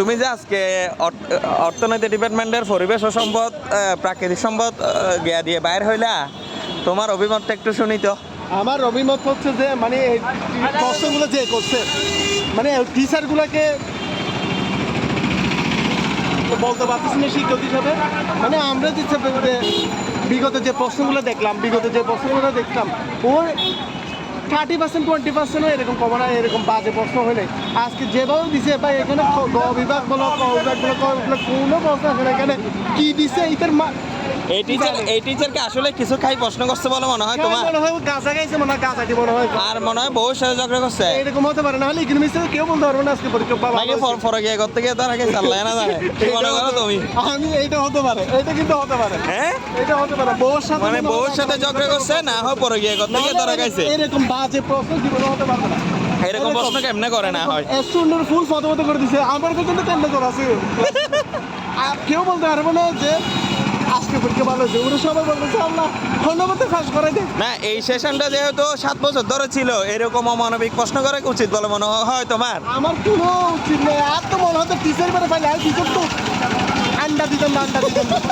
তুমি যে আজকে অর্থ- অর্থনীতি ডিপার্টমেন্টের পরিবেশ ও সম্পদ প্রাকৃতিক সম্পদ গিয়া দিয়ে বাইর হইলা, তোমার অভিমতটা একটু শুনি তো। আমার অভিমত হচ্ছে যে মানে প্রশ্নগুলো যে করছে মানে টিচারগুলোকে বলতে পারতেছি না শিক্ষক হিসাবে। মানে আমরা যে, বিগত যে প্রশ্নগুলো দেখলাম, বিগত যে প্রশ্নগুলো দেখলাম, ওর থার্টি পার্সেন্ট টোয়েন্টি পার্সেন্টও এরকম কমে না, এরকম বাজে প্রশ্ন হলে। আজকে যেভাবে দিছে বা এখানে গ বিভাগ বলো, ক বিভাগ বলো কোনো প্রশ্ন এখানে কি দিছে, এটার এই টিচার এই টিচারকে আসলে কিছু খাই প্রশ্ন করছে বলে মনে হয় তোমার? মনে হয় গাইছে মনে হয় মনে হয়। আর মনে হয় বহু সাথে ঝগড়া করছে। এরকম হতে পারে না হলে ইকোনমিক্স কেউ বলতে পারবে না আজকে পরীক্ষা নাকি ফর- ফরে গিয়ে করতে গিয়ে তার আগে চাল্লাই না জানে। কি মনে করো তুমি? আমি এইটা হতে পারে এটা কিন্তু হতে পারে। হ্যাঁ? এটা হতে পারে সাথে মানে সাথে ঝগড়া করছে না হয় পরে গিয়ে করতে গিয়ে ধরা গাইছে এরকম বাজে প্রশ্ন জীবনে হতে পারবে না। এরকম প্রশ্ন কেমনে করে না হয়? স্টুডেন্টের ফুল ফটোমতো করে দিছে আমার পর্যন্ত কেন করা আছে। আর কেউ বলতে পারবে না যে পরীক্ষা ভালো হয়েছে ওরা সবাই বলতেছে আল্লাহ ধন্যবাদ ফাঁস করাই দে না এই সেশনটা যেহেতু সাত বছর ধরে ছিল এরকম অমানবিক প্রশ্ন করা উচিত বলে মনে হয়? তোমার? আমার কোনো উচিত নেই আর তো মনে হতো টিচার বেড়ে পাইলে আর টিচার তো আন্ডা দিতাম না আন্ডা দিতাম।